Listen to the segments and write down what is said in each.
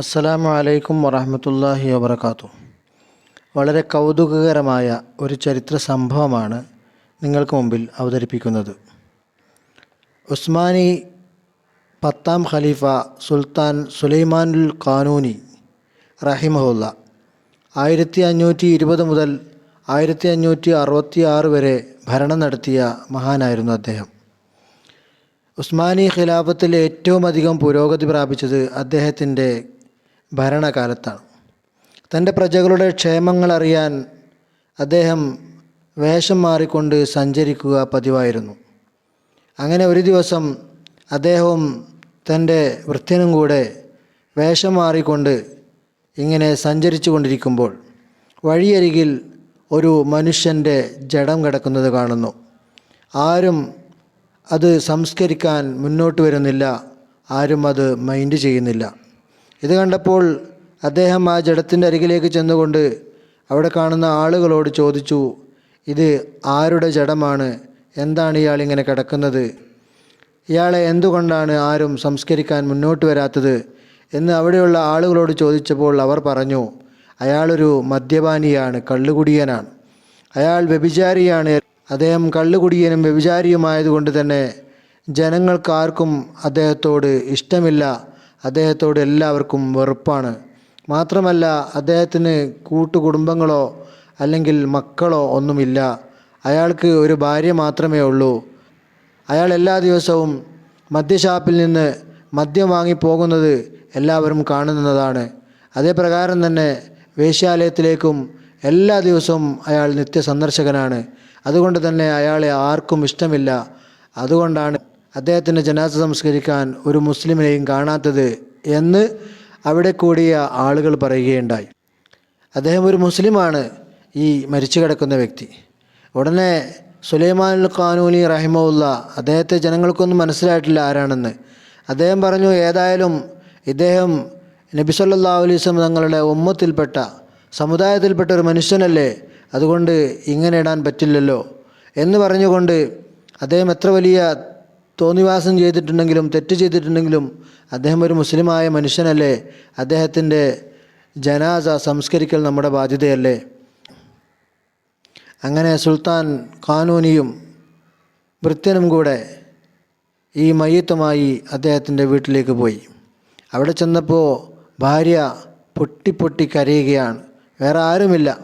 അസ്സലാമു അലൈക്കും വറഹമത്തല്ലാഹി വബർക്കാത്തു വളരെ കൗതുകകരമായ ഒരു ചരിത്ര സംഭവമാണ് നിങ്ങൾക്ക് മുമ്പിൽ അവതരിപ്പിക്കുന്നത്. ഉസ്മാനി പത്താം ഖലീഫ സുൽത്താൻ സുലൈമാനുൽ ഖാനൂനി റഹിമഹുല്ല ആയിരത്തി അഞ്ഞൂറ്റി ഇരുപത് മുതൽ ആയിരത്തി അഞ്ഞൂറ്റി അറുപത്തി ആറ് വരെ ഭരണം നടത്തിയ മഹാനായിരുന്നു അദ്ദേഹം. ഉസ്മാനി ഖിലാഫത്തിൽ ഏറ്റവും അധികം പുരോഗതി പ്രാപിച്ചത് അദ്ദേഹത്തിന്റെ ഭരണകാലത്താണ്. തന്റെ പ്രജകളുടെ ക്ഷേമങ്ങൾ അറിയാൻ അദ്ദേഹം വേഷം മാറിക്കൊണ്ട് സഞ്ചരിക്കുക പതിവായിരുന്നു. അങ്ങനെ ഒരു ദിവസം അദ്ദേഹവും തന്റെ വൃത്യനും കൂടെ വേഷം മാറിക്കൊണ്ട് ഇങ്ങനെ സഞ്ചരിച്ചു കൊണ്ടിരിക്കുമ്പോൾ വഴിയരികിൽ ഒരു മനുഷ്യന്റെ ജഡം കിടക്കുന്നത് കാണുന്നു. ആരും അത് സംസ്കരിക്കാൻ മുന്നോട്ട് വരുന്നില്ല ആരും അത് മൈൻഡ് ചെയ്യുന്നില്ല. ഇത് കണ്ടപ്പോൾ അദ്ദേഹം ആ ജഡത്തിന്റെ അരികിലേക്ക് ചെന്നുകൊണ്ട് അവിടെ കാണുന്ന ആളുകളോട് ചോദിച്ചു ഇത് ആരുടെ ജഡമാണ്? എന്താണ് ഇയാൾ ഇങ്ങനെ കിടക്കുന്നത്? ഇയാളെ എന്തുകൊണ്ടാണ് ആരും സംസ്കരിക്കാൻ മുന്നോട്ട് വരാത്തത്? എന്ന് അവിടെയുള്ള ആളുകളോട് ചോദിച്ചപ്പോൾ അവർ പറഞ്ഞു അയാളൊരു മദ്യപാനിയാണ് കള്ളുകുടിയനാണ്. അയാൾ വ്യഭിചാരിയാണ്. അദ്ദേഹം കള്ളുകുടിയനും വ്യഭിചാരിയുമായതുകൊണ്ട് തന്നെ ജനങ്ങൾക്കാർക്കും അദ്ദേഹത്തോട് ഇഷ്ടമില്ല. അദ്ദേഹത്തോട് എല്ലാവർക്കും വെറുപ്പാണ്. മാത്രമല്ല അദ്ദേഹത്തിന് കൂട്ടുകുടുംബങ്ങളോ അല്ലെങ്കിൽ മക്കളോ ഒന്നുമില്ല. അയാൾക്ക് ഒരു ഭാര്യ മാത്രമേ ഉള്ളൂ. അയാൾ എല്ലാ ദിവസവും മദ്യഷാപ്പിൽ നിന്ന് മദ്യം വാങ്ങിപ്പോകുന്നത് എല്ലാവരും കാണുന്നതാണ്. അതേപ്രകാരം തന്നെ വേശ്യാലയത്തിലേക്കും എല്ലാ ദിവസവും അയാൾ നിത്യസന്ദർശകനാണ്. അതുകൊണ്ട് തന്നെ അയാളെ ആർക്കും ഇഷ്ടമില്ല. അതുകൊണ്ടാണ് അദ്ദേഹത്തിന്റെ ജനാസ സംസ്കരിക്കാൻ ഒരു മുസ്ലിമിനെയും കാണാത്തത് എന്ന് അവിടെ കൂടിയ ആളുകൾ പറയുകയുണ്ടായി. അദ്ദേഹം ഒരു മുസ്ലിമാണ് ഈ മരിച്ചു കിടക്കുന്ന വ്യക്തി. ഉടനെ സുലൈമാൻ ഖാനൂലി റഹിമുള്ള അദ്ദേഹത്തെ ജനങ്ങൾക്കൊന്നും മനസ്സിലായിട്ടില്ല ആരാണെന്ന്. അദ്ദേഹം പറഞ്ഞു ഏതായാലും ഇദ്ദേഹം നബി സല്ലാ തങ്ങളുടെ ഉമ്മത്തിൽപ്പെട്ട സമുദായത്തിൽപ്പെട്ട ഒരു മനുഷ്യനല്ലേ? അതുകൊണ്ട് ഇങ്ങനെ ഇടാൻ പറ്റില്ലല്ലോ. എന്ന് പറഞ്ഞുകൊണ്ട് അദ്ദേഹം എത്ര വലിയ തോന്നിവാസം ചെയ്തിട്ടുണ്ടെങ്കിലും തെറ്റ് ചെയ്തിട്ടുണ്ടെങ്കിലും അദ്ദേഹം ഒരു മുസ്ലിമായ മനുഷ്യനല്ലേ? അദ്ദേഹത്തിന്റെ ജനാസ സംസ്കരിക്കൽ നമ്മുടെ ബാധ്യതയല്ലേ? അങ്ങനെ സുൽത്താൻ കാനൂനിയും വൃത്യനും കൂടെ ഈ മയ്യത്തുമായി അദ്ദേഹത്തിന്റെ വീട്ടിലേക്ക് പോയി. അവിടെ ചെന്നപ്പോൾ ഭാര്യ പൊട്ടി പൊട്ടി കരയുകയാണ്. വേറെ ആരുമില്ല.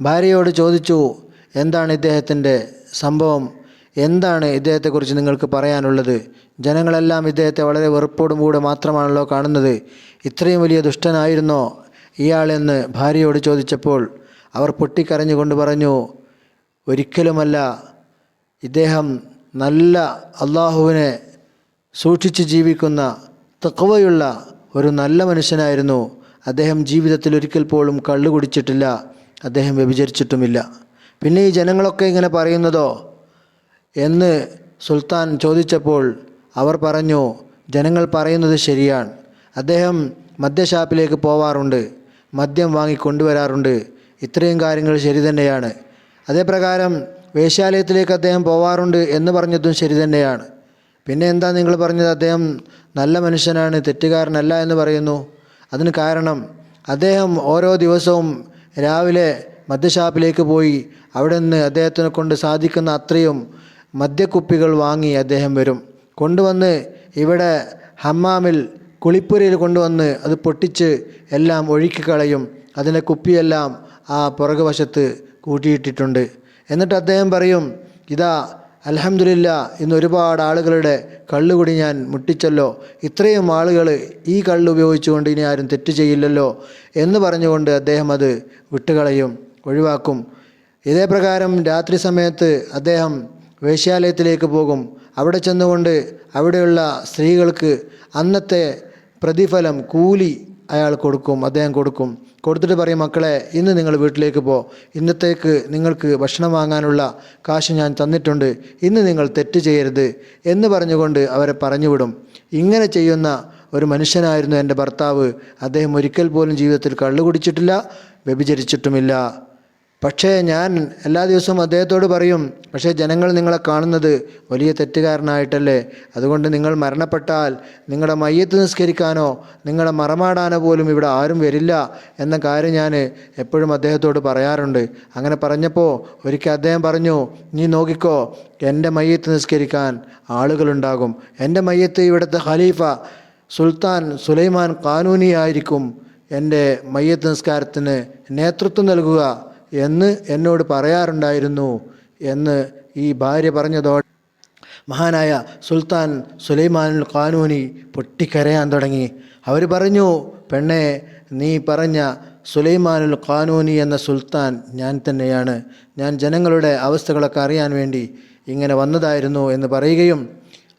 ഭാര്യയോട് ചോദിച്ചു എന്താണ് ഇദ്ദേഹത്തിന്റെ സംഭവം? എന്താണ് ഇദ്ദേഹത്തെക്കുറിച്ച് നിങ്ങൾക്ക് പറയാനുള്ളത്? ജനങ്ങളെല്ലാം ഇദ്ദേഹത്തെ വളരെ വെറുപ്പോടും കൂടെ മാത്രമാണല്ലോ കാണുന്നത്. ഇത്രയും വലിയ ദുഷ്ടനായിരുന്നോ ഇയാളെന്ന് ഭാര്യയോട് ചോദിച്ചപ്പോൾ അവർ പൊട്ടിക്കരഞ്ഞുകൊണ്ട് പറഞ്ഞു ഒരിക്കലുമല്ല. ഇദ്ദേഹം നല്ല അള്ളാഹുവിനെ സൂക്ഷിച്ച് ജീവിക്കുന്ന തക്കവയുള്ള ഒരു നല്ല മനുഷ്യനായിരുന്നു. അദ്ദേഹം ജീവിതത്തിൽ ഒരിക്കൽ പോലും കള്ളു കുടിച്ചിട്ടില്ല അദ്ദേഹം വ്യഭിചരിച്ചിട്ടുമില്ല. പിന്നെ ഈ ജനങ്ങളൊക്കെ ഇങ്ങനെ പറയുന്നതോ? എന്ന് സുൽത്താൻ ചോദിച്ചപ്പോൾ അവർ പറഞ്ഞു ജനങ്ങൾ പറയുന്നത് ശരിയാണ്. അദ്ദേഹം മദ്യഷാപ്പിലേക്ക് പോവാറുണ്ട്. മദ്യം വാങ്ങി കൊണ്ടുവരാറുണ്ട്. ഇത്രയും കാര്യങ്ങൾ ശരി തന്നെയാണ്. അതേപ്രകാരം വേശ്യാലയത്തിലേക്ക് അദ്ദേഹം പോവാറുണ്ട് എന്ന് പറഞ്ഞതും ശരി തന്നെയാണ്. പിന്നെ എന്താ നിങ്ങൾ പറഞ്ഞത്? അദ്ദേഹം നല്ല മനുഷ്യനാണ് തെറ്റുകാരനല്ല എന്ന് പറയുന്നു. അതിന് കാരണം അദ്ദേഹം ഓരോ ദിവസവും രാവിലെ മദ്യഷാപ്പിലേക്ക് പോയി അവിടെ നിന്ന് അദ്ദേഹത്തിനെ കൊണ്ട് സാധിക്കുന്ന അത്രയും മദ്യക്കുപ്പികൾ വാങ്ങി അദ്ദേഹം വരും. കൊണ്ടുവന്ന് ഇവിടെ ഹമ്മാമിൽ കുളിപ്പുരയിൽ കൊണ്ടുവന്ന് അത് പൊട്ടിച്ച് എല്ലാം ഒഴുക്കിക്കളയും അതിന്റെ കുപ്പിയെല്ലാം ആ പുറകുവശത്ത് കൂട്ടിയിട്ടിട്ടുണ്ട്. എന്നിട്ട് അദ്ദേഹം പറയും ഇതാ അലഹമില്ല ഇന്ന് ഒരുപാട് ആളുകളുടെ കള്ളുകൂടി ഞാൻ മുട്ടിച്ചല്ലോ. ഇത്രയും ആളുകൾ ഈ കള്ള് ഉപയോഗിച്ചുകൊണ്ട് ഇനി ആരും തെറ്റ് ചെയ്യില്ലല്ലോ. എന്ന് പറഞ്ഞുകൊണ്ട് അദ്ദേഹം അത് വിട്ടുകളയും ഒഴിവാക്കും. ഇതേ പ്രകാരം രാത്രി സമയത്ത് അദ്ദേഹം വേശ്യാലയത്തിലേക്ക് പോകും. അവിടെ ചെന്നുകൊണ്ട് അവിടെയുള്ള സ്ത്രീകൾക്ക് അന്നത്തെ പ്രതിഫലം കൂലി അയാൾ കൊടുക്കും അദ്ദേഹം കൊടുക്കും. കൊടുത്തിട്ട് പറയും മക്കളെ ഇന്ന് നിങ്ങൾ വീട്ടിലേക്ക് പോ. ഇന്നത്തേക്ക് നിങ്ങൾക്ക് ഭക്ഷണം വാങ്ങാനുള്ള കാശ് ഞാൻ തന്നിട്ടുണ്ട്. ഇന്ന് നിങ്ങൾ തെറ്റ് ചെയ്യരുത് എന്ന് പറഞ്ഞുകൊണ്ട് അവരെ പറഞ്ഞുവിടും. ഇങ്ങനെ ചെയ്യുന്ന ഒരു മനുഷ്യനായിരുന്നു എന്റെ ഭർത്താവ്. അദ്ദേഹം ഒരിക്കൽ പോലും ജീവിതത്തിൽ കള്ളു കുടിച്ചിട്ടില്ല വ്യഭിചരിച്ചിട്ടുമില്ല. പക്ഷേ ഞാൻ എല്ലാ ദിവസവും അദ്ദേഹത്തോട് പറയും പക്ഷേ ജനങ്ങൾ നിങ്ങളെ കാണുന്നത് വലിയ തെറ്റുകാരനായിട്ടല്ലേ? അതുകൊണ്ട് നിങ്ങൾ മരണപ്പെട്ടാൽ നിങ്ങളുടെ മയ്യത്ത് നിസ്കരിക്കാനോ നിങ്ങളെ മറമാടാനോ പോലും ഇവിടെ ആരും വരില്ല എന്ന കാര്യം ഞാൻ എപ്പോഴും അദ്ദേഹത്തോട് പറയാറുണ്ട്. അങ്ങനെ പറഞ്ഞപ്പോൾ ഒരിക്കൽ അദ്ദേഹം പറഞ്ഞു നീ നോക്കിക്കോ എന്റെ മയ്യത്ത് നിസ്കരിക്കാൻ ആളുകളുണ്ടാകും. എന്റെ മയ്യത്ത് ഇവിടുത്തെ ഖലീഫ സുൽത്താൻ സുലൈമാൻ കാനൂനിയായിരിക്കും എന്റെ മയ്യത്ത് നിസ്കാരത്തിന് നേതൃത്വം നൽകുക. എന്ന് എന്നോട് പറയാറുണ്ടായിരുന്നു എന്ന് ഈ ഭാര്യ പറഞ്ഞതോടെ മഹാനായ സുൽത്താൻ സുലൈമാനുൽ ഖാനൂനി പൊട്ടിക്കരയാൻ തുടങ്ങി. അവർ പറഞ്ഞു പെണ്ണെ നീ പറഞ്ഞ സുലൈമാനുൽ ഖാനൂനി എന്ന സുൽത്താൻ ഞാൻ തന്നെയാണ്. ഞാൻ ജനങ്ങളുടെ അവസ്ഥകളൊക്കെ അറിയാൻ വേണ്ടി ഇങ്ങനെ വന്നതായിരുന്നു എന്ന് പറയുകയും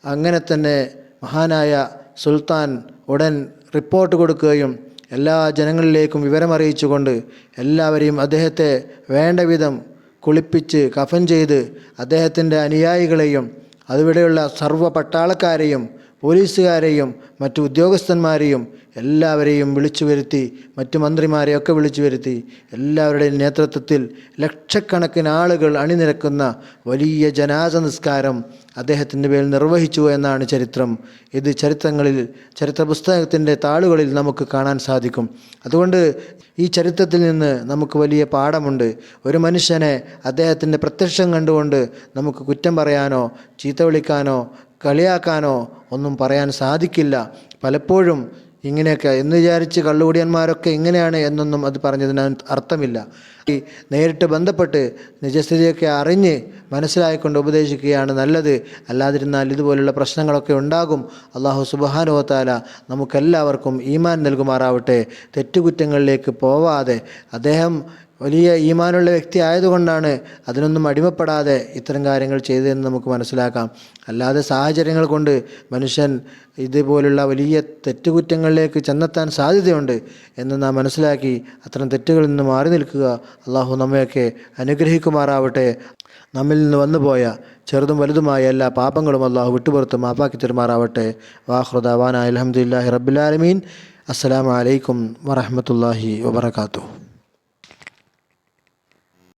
അങ്ങനെ തന്നെ മഹാനായ സുൽത്താൻ ഉടൻ റിപ്പോർട്ട് കൊടുക്കുകയും എല്ലാ ജനങ്ങളിലേക്കും വിവരമറിയിച്ചുകൊണ്ട് എല്ലാവരെയും അദ്ദേഹത്തെ വേണ്ട വിധം കുളിപ്പിച്ച് കഫൻ ചെയ്ത് അദ്ദേഹത്തിന്റെ അനുയായികളെയും അതിവിടെയുള്ള സർവ പട്ടാളക്കാരെയും പോലീസുകാരെയും മറ്റു ഉദ്യോഗസ്ഥന്മാരെയും എല്ലാവരെയും വിളിച്ചു വരുത്തി മറ്റു മന്ത്രിമാരെയൊക്കെ വിളിച്ചു വരുത്തി എല്ലാവരുടെയും നേതൃത്വത്തിൽ ലക്ഷക്കണക്കിന് ആളുകൾ അണിനിരക്കുന്ന വലിയ ജനാസ നിസ്കാരം അദ്ദേഹത്തിന്റെ പേരിൽ നിർവഹിച്ചു എന്നാണ് ചരിത്രം. ഇത് ചരിത്രങ്ങളിൽ ചരിത്ര പുസ്തകത്തിന്റെ താളുകളിൽ നമുക്ക് കാണാൻ സാധിക്കും. അതുകൊണ്ട് ഈ ചരിത്രത്തിൽ നിന്ന് നമുക്ക് വലിയ പാഠമുണ്ട്. ഒരു മനുഷ്യനെ അദ്ദേഹത്തിന്റെ പ്രത്യക്ഷം കണ്ടുകൊണ്ട് നമുക്ക് കുറ്റം പറയാനോ ചീത്ത വിളിക്കാനോ കളിയാക്കാനോ ഒന്നും പറയാൻ സാധിക്കില്ല. പലപ്പോഴും ഇങ്ങനെയൊക്കെ. എന്ന് വിചാരിച്ച് കള്ളുകൂടിയന്മാരൊക്കെ ഇങ്ങനെയാണ് എന്നൊന്നും അത് പറഞ്ഞതിന് അർത്ഥമില്ല. ഈ നേരിട്ട് ബന്ധപ്പെട്ട് നിജസ്ഥിതിയൊക്കെ അറിഞ്ഞ് മനസ്സിലായിക്കൊണ്ട് ഉപദേശിക്കുകയാണ് നല്ലത്. അല്ലാതിരുന്നാൽ ഇതുപോലുള്ള പ്രശ്നങ്ങളൊക്കെ ഉണ്ടാകും. അള്ളാഹു സുബാനുവത്താല നമുക്കെല്ലാവർക്കും ഈമാൻ നൽകുമാറാവട്ടെ. തെറ്റുകുറ്റങ്ങളിലേക്ക് പോവാതെ അദ്ദേഹം വലിയ ഈമാനുള്ള വ്യക്തി ആയതുകൊണ്ടാണ് അതിനൊന്നും അടിമപ്പെടാതെ ഇത്തരം കാര്യങ്ങൾ ചെയ്തതെന്ന് നമുക്ക് മനസ്സിലാക്കാം. അല്ലാതെ സാഹചര്യങ്ങൾ കൊണ്ട് മനുഷ്യൻ ഇതുപോലുള്ള വലിയ തെറ്റുകുറ്റങ്ങളിലേക്ക് ചെന്നെത്താൻ സാധ്യതയുണ്ട് എന്ന് നാം മനസ്സിലാക്കി അത്തരം തെറ്റുകളിൽ നിന്ന് മാറി നിൽക്കുക അള്ളാഹു നമ്മയൊക്കെ അനുഗ്രഹിക്കുമാറാവട്ടെ. നമ്മിൽ നിന്ന് വന്നുപോയ ചെറുതും വലുതുമായ എല്ലാ പാപങ്ങളും അള്ളാഹു വിട്ടുപുറത്ത് മാപ്പാക്കി തെരുമാറാവട്ടെ. വാഹൃദാവാൻ അലഹമുല്ലാഹി റബ്ബുലാലമീൻ അസ്സലാമു അലൈക്കും വറഹമത്തല്ലാഹി വബർക്കാത്തു